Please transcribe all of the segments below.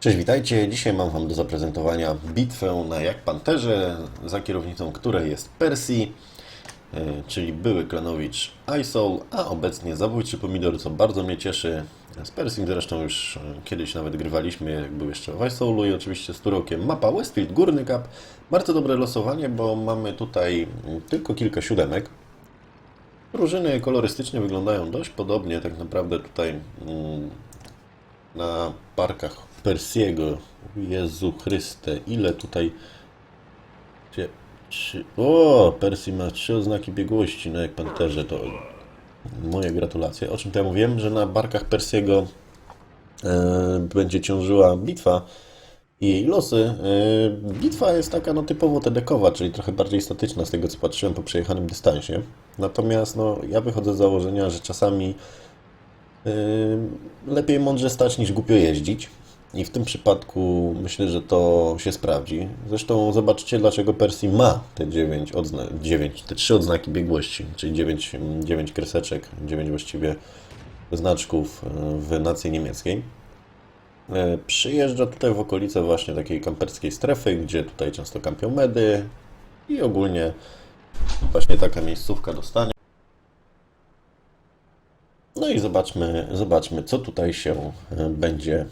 Cześć, witajcie. Dzisiaj mam Wam do zaprezentowania bitwę na Jak Panterze, za kierownicą której jest Percy, e, czyli były klanowicz Isol, a obecnie zabójczy pomidor, co bardzo mnie cieszy. Z Persym zresztą już e, kiedyś nawet grywaliśmy, jak był jeszcze w Isolu i oczywiście z Turokiem. Mapa Westfield, Górny Cup. Bardzo dobre losowanie, bo mamy tutaj tylko kilka siódemek. Drużyny kolorystycznie wyglądają dość podobnie, tak naprawdę tutaj mm, na parkach Persiego. Jezu Chryste, ile tutaj. O, Persji ma trzy oznaki biegłości na jak panterze, to moje gratulacje. O czym to ja mówiłem, że na barkach Persiego e, będzie ciążyła bitwa i jej losy. E, bitwa jest taka no, typowo TDK-owa, czyli trochę bardziej statyczna z tego co patrzyłem po przejechanym dystansie. Natomiast no, ja wychodzę z założenia, że czasami Yy, lepiej mądrze stać niż głupio jeździć. I w tym przypadku myślę, że to się sprawdzi. Zresztą zobaczcie, dlaczego Persji ma te 9, odzna 9 te 3 odznaki biegłości, czyli 9, 9 kreseczek, 9 właściwie znaczków yy, w nacji niemieckiej. Yy, Przyjeżdża tutaj w okolice właśnie takiej kamperskiej strefy, gdzie tutaj często kampią medy i ogólnie właśnie taka miejscówka dostanie. No i zobaczmy, zobaczmy, co tutaj się e, będzie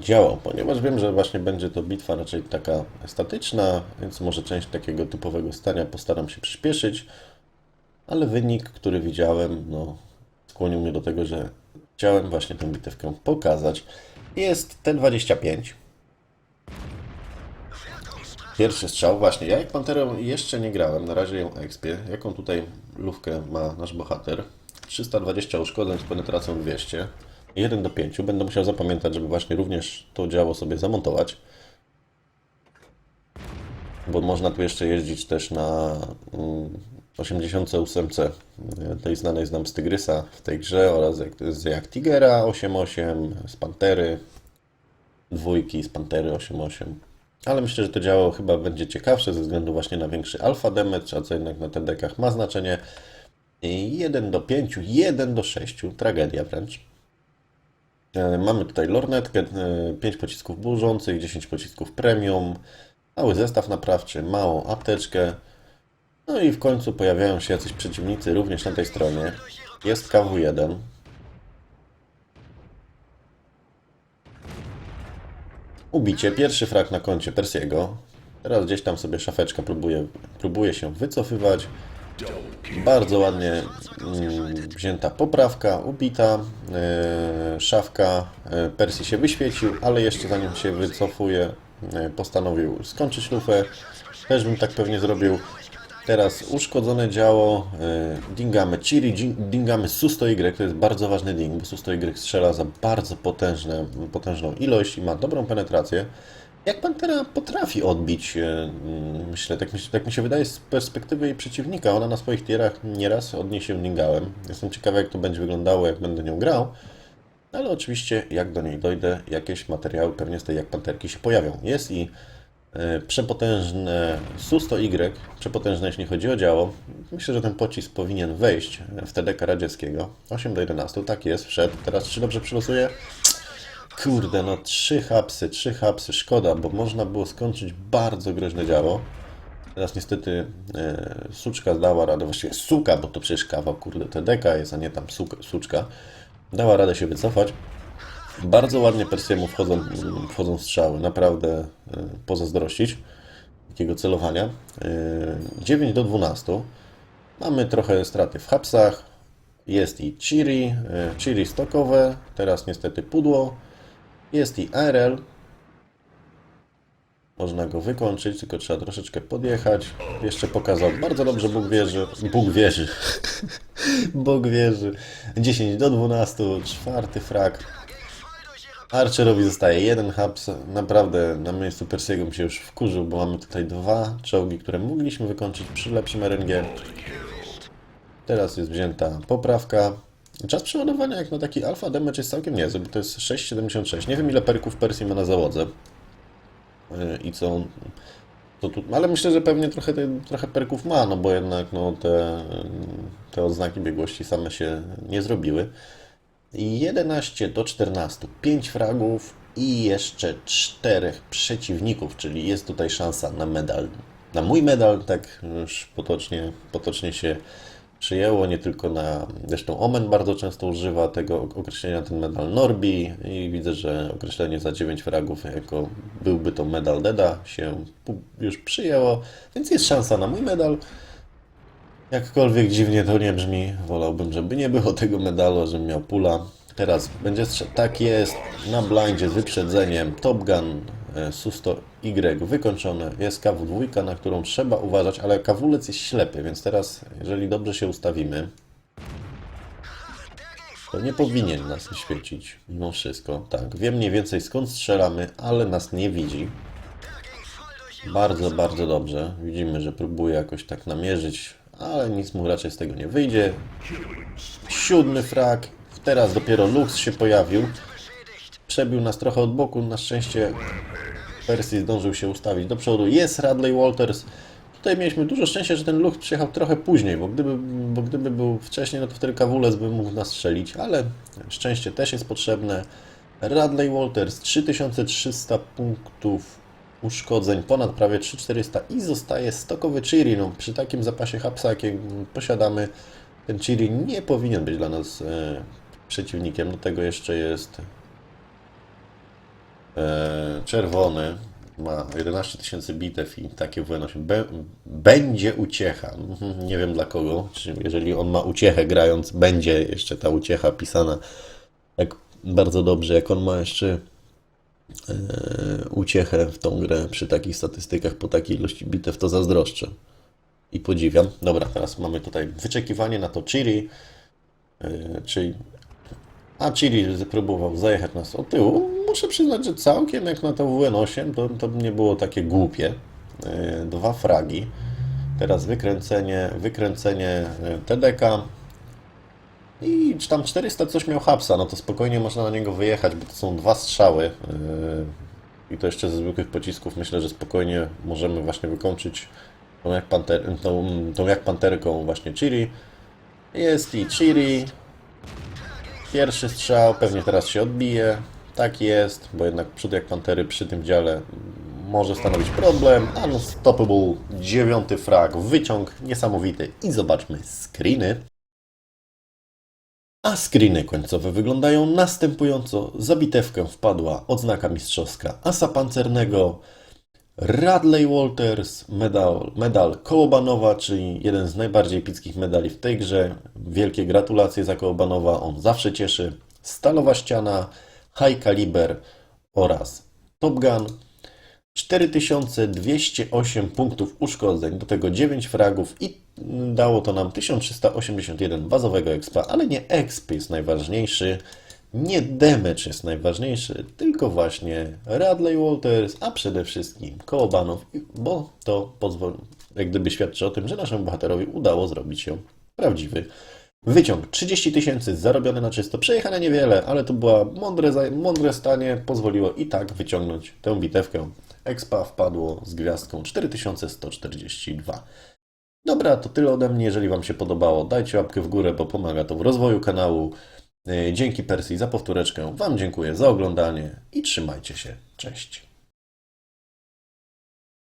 działo, ponieważ wiem, że właśnie będzie to bitwa raczej taka statyczna, więc może część takiego typowego stania postaram się przyspieszyć, ale wynik, który widziałem, no, skłonił mnie do tego, że chciałem właśnie tę bitewkę pokazać. Jest T25. Pierwszy strzał, właśnie. Ja jak Panterą jeszcze nie grałem, na razie ją ekspię. Jaką tutaj lówkę ma nasz bohater? 320 uszkodzeń z penetracją 200. 1 do 5. Będę musiał zapamiętać, żeby właśnie również to działo sobie zamontować. Bo można tu jeszcze jeździć też na mm, 88 tej znanej znam z Tygrysa w tej grze oraz z jak Tigera 8.8, z Pantery dwójki, z Pantery 8.8. Ale myślę, że to działo chyba będzie ciekawsze ze względu właśnie na większy alfa damage, a co jednak na TDK ma znaczenie. 1 do 5, 1 do 6, tragedia wręcz. E, Mamy tutaj lornetkę, 5 pocisków burzących, 10 pocisków premium, mały zestaw naprawczy, małą apteczkę. No i w końcu pojawiają się jacyś przeciwnicy również na tej stronie. Jest KW1. Ubicie, pierwszy frak na koncie Persiego. Teraz gdzieś tam sobie szafeczka próbuje, próbuje się wycofywać. Bardzo ładnie mm, wzięta poprawka, ubita, e, szafka, e, Persji się wyświecił, ale jeszcze zanim się wycofuje, e, postanowił skończyć lufę. Też bym tak pewnie zrobił. Teraz uszkodzone działo, dingamy Chiri, dingamy Susto Y, to jest bardzo ważny ding, bo Susto Y strzela za bardzo potężne, potężną ilość i ma dobrą penetrację. Jak Pantera potrafi odbić, e, myślę, tak mi, tak mi się wydaje z perspektywy jej przeciwnika. Ona na swoich tierach nieraz od niej się dingałem. Jestem ciekawy, jak to będzie wyglądało, jak będę nią grał. Ale oczywiście, jak do niej dojdę, jakieś materiały pewnie z tej jak panterki się pojawią. Jest i e, przepotężne Susto Y, przepotężne jeśli chodzi o działo. Myślę, że ten pocisk powinien wejść w TDK radzieckiego. 8 do 11, tak jest, wszedł. Teraz czy dobrze przylosuję? Kurde, no trzy hapsy, trzy hapsy, szkoda, bo można było skończyć bardzo groźne działo. Teraz niestety e, suczka dała radę, właściwie suka, bo to przecież kawał, kurde, TDK jest, a nie tam suka, suczka. Dała radę się wycofać. Bardzo ładnie Persiemu wchodzą, wchodzą strzały, naprawdę e, pozazdrościć takiego celowania. E, 9 do 12. Mamy trochę straty w hapsach. Jest i Chiri, e, Chiri stokowe, teraz niestety pudło. Jest i ARL. Można go wykończyć, tylko trzeba troszeczkę podjechać. Jeszcze pokazał bardzo dobrze Bóg wierzy. Bóg wierzy. Bóg wierzy. 10 do 12, czwarty frak. Archerowi zostaje jeden haps. Naprawdę na miejscu Persiego mi się już wkurzył, bo mamy tutaj dwa czołgi, które mogliśmy wykończyć przy lepszym RNG. Teraz jest wzięta poprawka. Czas przeładowania jak na taki alfa damage jest całkiem niezły, bo to jest 6,76. Nie wiem ile perków Persji ma na załodze. Yy, I co. To tu, ale myślę, że pewnie trochę, trochę perków ma, no bo jednak no, te, te odznaki biegłości same się nie zrobiły. I 11 do 14. 5 fragów. i jeszcze czterech przeciwników, czyli jest tutaj szansa na medal. Na mój medal, tak już potocznie, potocznie się przyjęło, nie tylko na... Zresztą Omen bardzo często używa tego określenia, ten medal Norbi i widzę, że określenie za 9 fragów jako byłby to medal Deda się już przyjęło, więc jest szansa na mój medal. Jakkolwiek dziwnie to nie brzmi, wolałbym, żeby nie było tego medalu, żebym miał pula. Teraz będzie tak jest, na blindzie z wyprzedzeniem, Top Gun e, Susto Y wykończone, jest KW2, na którą trzeba uważać, ale kawulec jest ślepy, więc teraz, jeżeli dobrze się ustawimy, to nie powinien nas świecić, mimo wszystko. Tak, wiem mniej więcej skąd strzelamy, ale nas nie widzi. Bardzo, bardzo dobrze. Widzimy, że próbuje jakoś tak namierzyć, ale nic mu raczej z tego nie wyjdzie. Siódmy frag. Teraz dopiero Lux się pojawił. Przebił nas trochę od boku. Na szczęście Percy zdążył się ustawić do przodu. Jest Radley Walters. Tutaj mieliśmy dużo szczęścia, że ten Lux przyjechał trochę później, bo gdyby, bo gdyby był wcześniej, no to wtedy Kawules by mógł nas strzelić, ale szczęście też jest potrzebne. Radley Walters 3300 punktów uszkodzeń, ponad prawie 3400 i zostaje stokowy Chiri. No, przy takim zapasie hapsa, jaki posiadamy, ten Chiri nie powinien być dla nas e, przeciwnikiem. Do tego jeszcze jest czerwony. Ma 11 tysięcy bitew i takie WN8. Be, będzie uciecha. Mhm, Nie wiem dla kogo. Czy jeżeli on ma uciechę grając, będzie jeszcze ta uciecha pisana tak bardzo dobrze, jak on ma jeszcze e, uciechę w tą grę przy takich statystykach, po takiej ilości bitew, to zazdroszczę i podziwiam. Dobra, teraz mamy tutaj wyczekiwanie na to Chiri, e, czyli a Chiri próbował zajechać nas od tyłu. Muszę przyznać, że całkiem jak na to WN8 to, to nie było takie głupie. E, Dwa fragi. Teraz wykręcenie, wykręcenie e, TDK. I czy tam 400 coś miał hapsa, no to spokojnie można na niego wyjechać, bo to są dwa strzały. Yy, I to jeszcze ze zwykłych pocisków. Myślę, że spokojnie możemy właśnie wykończyć tą jak, panter, tą, tą jak panterką właśnie Chiri. Jest i Chiri. Pierwszy strzał, pewnie teraz się odbije. Tak jest, bo jednak przód jak pantery przy tym dziale może stanowić problem. Unstoppable, dziewiąty frag, wyciąg niesamowity. I zobaczmy screeny. A screeny końcowe wyglądają następująco. Za bitewkę wpadła odznaka mistrzowska Asa Pancernego, Radley Walters, medal, medal Kołobanowa, czyli jeden z najbardziej epickich medali w tej grze. Wielkie gratulacje za Kołobanowa, on zawsze cieszy. Stalowa ściana, High Caliber oraz Top Gun. 4208 punktów uszkodzeń, do tego 9 fragów i dało to nam 1381 bazowego expa, ale nie exp jest najważniejszy, nie damage jest najważniejszy, tylko właśnie Radley Walters, a przede wszystkim Kołobanow, bo to pozwoli, jak gdyby świadczy o tym, że naszemu bohaterowi udało zrobić się prawdziwy wyciąg. 30 tysięcy zarobione na czysto, przejechane niewiele, ale to była mądre, mądre stanie, pozwoliło i tak wyciągnąć tę bitewkę. Expa wpadło z gwiazdką 4142. Dobra, to tyle ode mnie. Jeżeli Wam się podobało, dajcie łapkę w górę, bo pomaga to w rozwoju kanału. Yy, Dzięki Persji za powtóreczkę. Wam dziękuję za oglądanie i trzymajcie się. Cześć.